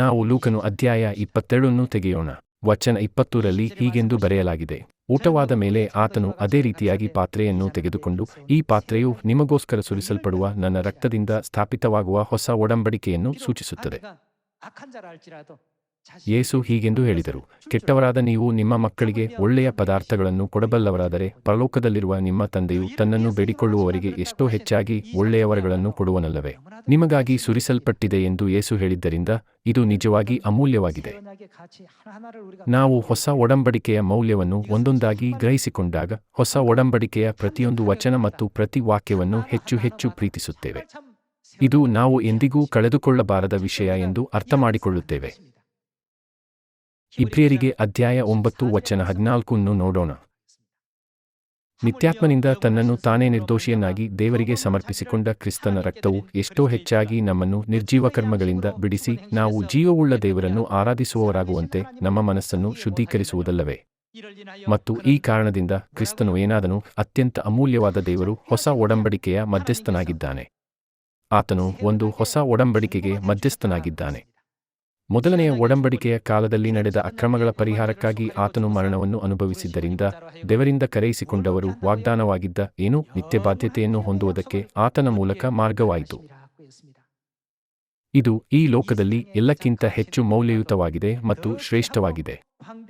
ನಾವು ಲೂಕನು ಅಧ್ಯಾಯ ಇಪ್ಪತ್ತೆರಡನ್ನು ತೆಗೆಯೋಣ. ವಚನ ಇಪ್ಪತ್ತೂರಲ್ಲಿ ಹೀಗೆಂದು ಬರೆಯಲಾಗಿದೆ. ಊಟವಾದ ಮೇಲೆ ಆತನು ಅದೇ ರೀತಿಯಾಗಿ ಪಾತ್ರೆಯನ್ನು ತೆಗೆದುಕೊಂಡು, ಈ ಪಾತ್ರೆಯು ನಿಮಗೋಸ್ಕರ ಸುರಿಸಲ್ಪಡುವ ನನ್ನ ರಕ್ತದಿಂದ ಸ್ಥಾಪಿತವಾಗುವ ಹೊಸ ಒಡಂಬಡಿಕೆಯನ್ನು ಸೂಚಿಸುತ್ತದೆ. ಯೇಸು ಹೀಗೆಂದು ಹೇಳಿದರು, ಕೆಟ್ಟವರಾದ ನೀವು ನಿಮ್ಮ ಮಕ್ಕಳಿಗೆ ಒಳ್ಳೆಯ ಪದಾರ್ಥಗಳನ್ನು ಕೊಡಬಲ್ಲವರಾದರೆ ಪರಲೋಕದಲ್ಲಿರುವ ನಿಮ್ಮ ತಂದೆಯು ತನ್ನನ್ನು ಬೇಡಿಕೊಳ್ಳುವವರಿಗೆ ಎಷ್ಟೋ ಹೆಚ್ಚಾಗಿ ಒಳ್ಳೆಯವರಗಳನ್ನು ಕೊಡುವನಲ್ಲವೇ? ನಿಮಗಾಗಿ ಸುರಿಸಲ್ಪಟ್ಟಿದೆ ಎಂದು ಯೇಸು ಹೇಳಿದ್ದರಿಂದ ಇದು ನಿಜವಾಗಿ ಅಮೂಲ್ಯವಾಗಿದೆ. ನಾವು ಹೊಸ ಒಡಂಬಡಿಕೆಯ ಮೌಲ್ಯವನ್ನು ಒಂದೊಂದಾಗಿ ಗ್ರಹಿಸಿಕೊಂಡಾಗ ಹೊಸ ಒಡಂಬಡಿಕೆಯ ಪ್ರತಿಯೊಂದು ವಚನ ಮತ್ತು ಪ್ರತಿ ವಾಕ್ಯವನ್ನು ಹೆಚ್ಚು ಹೆಚ್ಚು ಪ್ರೀತಿಸುತ್ತೇವೆ. ಇದು ನಾವು ಎಂದಿಗೂ ಕಳೆದುಕೊಳ್ಳಬಾರದ ವಿಷಯ ಎಂದು ಅರ್ಥಮಾಡಿಕೊಳ್ಳುತ್ತೇವೆ. ಇಬ್ರಿಯರಿಗೆ ಅಧ್ಯಾಯ ಒಂಬತ್ತು ವಚನ ಹದಿನಾಲ್ಕನ್ನು ನೋಡೋಣ. ನಿತ್ಯಾತ್ಮನಿಂದ ತನ್ನನ್ನು ತಾನೇ ನಿರ್ದೋಷಿಯನ್ನಾಗಿ ದೇವರಿಗೆ ಸಮರ್ಪಿಸಿಕೊಂಡ ಕ್ರಿಸ್ತನ ರಕ್ತವು ಎಷ್ಟೋ ಹೆಚ್ಚಾಗಿ ನಮ್ಮನ್ನು ನಿರ್ಜೀವ ಕರ್ಮಗಳಿಂದ ಬಿಡಿಸಿ ನಾವು ಜೀವವುಳ್ಳ ದೇವರನ್ನು ಆರಾಧಿಸುವವರಾಗುವಂತೆ ನಮ್ಮ ಮನಸ್ಸನ್ನು ಶುದ್ಧೀಕರಿಸುವುದಲ್ಲವೇ? ಮತ್ತು ಈ ಕಾರಣದಿಂದ ಕ್ರಿಸ್ತನು ಏನಾದನು ಅತ್ಯಂತ ಅಮೂಲ್ಯವಾದ ದೇವರು ಹೊಸ ಒಡಂಬಡಿಕೆಯ ಮಧ್ಯಸ್ಥನಾಗಿದ್ದಾನೆ. ಆತನು ಒಂದು ಹೊಸ ಒಡಂಬಡಿಕೆಗೆ ಮಧ್ಯಸ್ಥನಾಗಿದ್ದಾನೆ. ಮೊದಲನೆಯ ಒಡಂಬಡಿಕೆಯ ಕಾಲದಲ್ಲಿ ನಡೆದ ಅಕ್ರಮಗಳ ಪರಿಹಾರಕ್ಕಾಗಿ ಆತನು ಮರಣವನ್ನು ಅನುಭವಿಸಿದ್ದರಿಂದ ದೇವರಿಂದ ಕರೆಯಿಸಿಕೊಂಡವರು ವಾಗ್ದಾನವಾಗಿದ್ದ ಏನು ನಿತ್ಯ ಬಾಧ್ಯತೆಯನ್ನು ಹೊಂದುವುದಕ್ಕೆ ಆತನ ಮೂಲಕ ಮಾರ್ಗವಾಯಿತು. ಇದು ಈ ಲೋಕದಲ್ಲಿ ಎಲ್ಲಕ್ಕಿಂತ ಹೆಚ್ಚು ಮೌಲ್ಯಯುತವಾಗಿದೆ ಮತ್ತು ಶ್ರೇಷ್ಠವಾಗಿದೆ.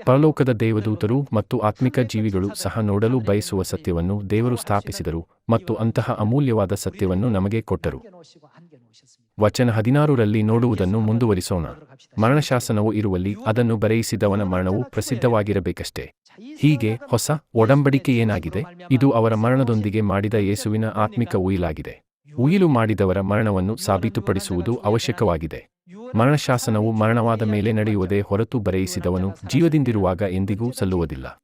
ಪರಲೋಕದ ದೇವದೂತರು ಮತ್ತು ಆತ್ಮಿಕ ಜೀವಿಗಳು ಸಹ ನೋಡಲು ಬಯಸುವ ಸತ್ಯವನ್ನು ದೇವರು ಸ್ಥಾಪಿಸಿದರು ಮತ್ತು ಅಂತಹ ಅಮೂಲ್ಯವಾದ ಸತ್ಯವನ್ನು ನಮಗೆ ಕೊಟ್ಟರು. ವಚನ ಹದಿನಾರರಲ್ಲಿ ನೋಡುವುದನ್ನು ಮುಂದುವರಿಸೋಣ. ಮರಣಶಾಸನವು ಇರುವಲ್ಲಿ ಅದನ್ನು ಬರೆಯಿಸಿದವನ ಮರಣವು ಪ್ರಸಿದ್ಧವಾಗಿರಬೇಕಷ್ಟೇ. ಹೀಗೆ ಹೊಸ ಒಡಂಬಡಿಕೆ ಏನಾಗಿದೆ? ಇದು ಅವರ ಮರಣದೊಂದಿಗೆ ಮಾಡಿದ ಯೇಸುವಿನ ಆತ್ಮಿಕ ಉಯಿಲಾಗಿದೆ. ಉಯಿಲು ಮಾಡಿದವರ ಮರಣವನ್ನು ಸಾಬೀತುಪಡಿಸುವುದು ಅವಶ್ಯಕವಾಗಿದೆ. ಮರಣಶಾಸನವು ಮರಣವಾದ ಮೇಲೆ ನಡೆಯುವುದೇ ಹೊರತು ಬರೆಯಿಸಿದವನು ಜೀವದಿಂದಿರುವಾಗ ಎಂದಿಗೂ ಸಲ್ಲುವುದಿಲ್ಲ.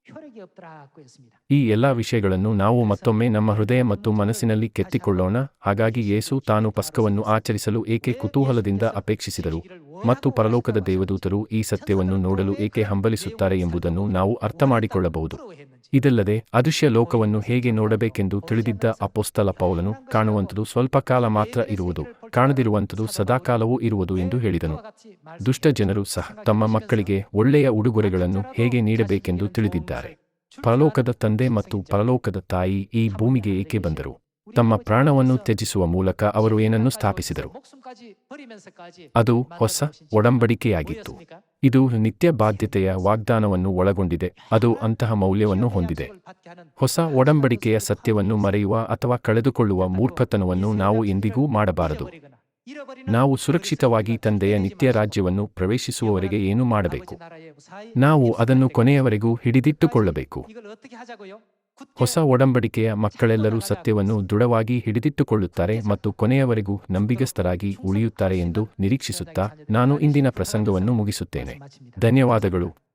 ಈ ಎಲ್ಲ ವಿಷಯಗಳನ್ನು ನಾವು ಮತ್ತೊಮ್ಮೆ ನಮ್ಮ ಹೃದಯ ಮತ್ತು ಮನಸ್ಸಿನಲ್ಲಿ ಕೆತ್ತಿಕೊಳ್ಳೋಣ. ಹಾಗಾಗಿ ಯೇಸು ತಾನು ಪಸ್ಕವನ್ನು ಆಚರಿಸಲು ಏಕೆ ಕುತೂಹಲದಿಂದ ಅಪೇಕ್ಷಿಸಿದರು ಮತ್ತು ಪರಲೋಕದ ದೇವದೂತರು ಈ ಸತ್ಯವನ್ನು ನೋಡಲು ಏಕೆ ಹಂಬಲಿಸುತ್ತಾರೆ ಎಂಬುದನ್ನು ನಾವು ಅರ್ಥಮಾಡಿಕೊಳ್ಳಬಹುದು. ಇದಲ್ಲದೆ, ಅದೃಶ್ಯ ಲೋಕವನ್ನು ಹೇಗೆ ನೋಡಬೇಕೆಂದು ತಿಳಿದಿದ್ದ ಅಪೋಸ್ತಲ ಪೌಲನು ಕಾಣುವಂಥದ್ದು ಸ್ವಲ್ಪ ಕಾಲ ಮಾತ್ರ ಇರುವುದು ಕಾಣದಿರುವಂಥದ್ದು ಸದಾಕಾಲವೂ ಇರುವುದು ಎಂದು ಹೇಳಿದನು. ದುಷ್ಟ ಜನರು ಸಹ ತಮ್ಮ ಮಕ್ಕಳಿಗೆ ಒಳ್ಳೆಯ ಉಡುಗೊರೆಗಳನ್ನು ಹೇಗೆ ನೀಡಬೇಕೆಂದು ತಿಳಿದಿದ್ದಾರೆ. ಪರಲೋಕದ ತಂದೆ ಮತ್ತು ಪರಲೋಕದ ತಾಯಿ ಈ ಭೂಮಿಗೆ ಏಕೆ ಬಂದರು? ತಮ್ಮ ಪ್ರಾಣವನ್ನು ತ್ಯಜಿಸುವ ಮೂಲಕ ಅವರು ಏನನ್ನು ಸ್ಥಾಪಿಸಿದರು? ಅದು ಹೊಸ ಒಡಂಬಡಿಕೆಯಾಗಿತ್ತು. ಇದು ನಿತ್ಯ ಬಾಧ್ಯತೆಯ ವಾಗ್ದಾನವನ್ನು ಒಳಗೊಂಡಿದೆ. ಅದು ಅಂತಹ ಮೌಲ್ಯವನ್ನು ಹೊಂದಿದೆ. ಹೊಸ ಒಡಂಬಡಿಕೆಯ ಸತ್ಯವನ್ನು ಮರೆಯುವ ಅಥವಾ ಕಳೆದುಕೊಳ್ಳುವ ಮೂರ್ಖತನವನ್ನು ನಾವು ಎಂದಿಗೂ ಮಾಡಬಾರದು. ನಾವು ಸುರಕ್ಷಿತವಾಗಿ ತಂದೆಯ ನಿತ್ಯ ರಾಜ್ಯವನ್ನು ಪ್ರವೇಶಿಸುವವರೆಗೆ ಏನು ಮಾಡಬೇಕು? ನಾವು ಅದನ್ನು ಕೊನೆಯವರೆಗೂ ಹಿಡಿದಿಟ್ಟುಕೊಳ್ಳಬೇಕು. ಹೊಸ ಒಡಂಬಡಿಕೆಯ ಮಕ್ಕಳೆಲ್ಲರೂ ಸತ್ಯವನ್ನು ದೃಢವಾಗಿ ಹಿಡಿದಿಟ್ಟುಕೊಳ್ಳುತ್ತಾರೆ ಮತ್ತು ಕೊನೆಯವರೆಗೂ ನಂಬಿಗಸ್ತರಾಗಿ ಉಳಿಯುತ್ತಾರೆ ಎಂದು ನಿರೀಕ್ಷಿಸುತ್ತಾ ನಾನು ಇಂದಿನ ಪ್ರಸಂಗವನ್ನು ಮುಗಿಸುತ್ತೇನೆ. ಧನ್ಯವಾದಗಳು.